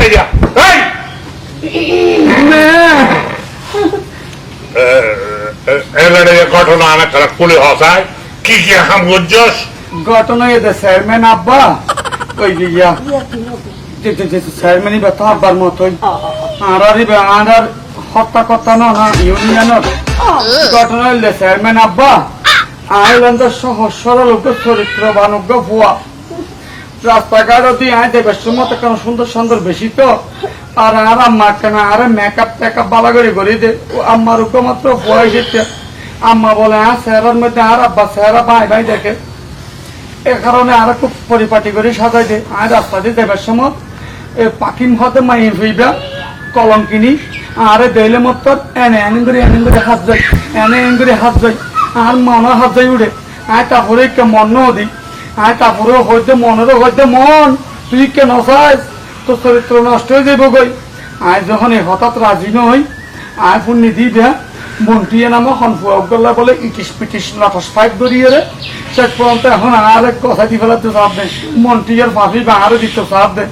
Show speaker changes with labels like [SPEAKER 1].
[SPEAKER 1] রে যা। এবারে ঘটনা অনেক খারাপ কুলি হসায় কি কি হাম গুজস
[SPEAKER 2] ঘটনা এদের চেয়ারম্যান আব্বা। ওই যে ইয়া চেয়ারম্যানই ব্যথা আব্বার মতোই। আর আর আর আর হত্যা কথা না না ইউনিয়নের। ঘটনা হইলে চেয়ারম্যান আব্বা। আইল্যান্ড সহজ সরল উগ্র চরিত্র বানুগ্য ভুয়া। রাস্তাঘাট দিয়ে আয় দেবের সময় কেন সুন্দর সুন্দর বেশি তো। আর আর আম্মা কেন, আরে মেকআপ টেকআপ বালা করে করে দে। আম্মার উপর মাত্র ভয় এসেছে আম্মা বলে হ্যাঁ স্যারের মধ্যে আর আব্বা, স্যারা ভাই ভাই দেখে। এ কারণে আর খুব পরিপাটি করে সাজাই দে। আর রাস্তা দিয়ে দেবার সময় এ পাখিম হতে মাই হইবা, কলম কিনি। আরে দেইলে মত এনে এনে করে এনে করে হাত যাই এনে এনে করে হাত যাই আর মনে হাত যাই উড়ে। আয় তারপরে মন দি। আয় তারপরে হইতে মনেরও হইতে মন। তুই কেন চাইস তোর চরিত্র নষ্ট হয়ে যাইব গই আয় যখন এই হঠাৎ রাজি নই আয় ফোন নিদি দেয়া মন্ত্রী নামে সনফুয়া গল্লা বলে, ইটিস পিটিস লাটাস ফাইভ ধরিয়ে রে শেষ পর্যন্ত এখন আর এক কথা দি ফেলাতে চাপ দেয় মন্ত্রী আর ভাবি বাহারে দিতে চাপ দেয়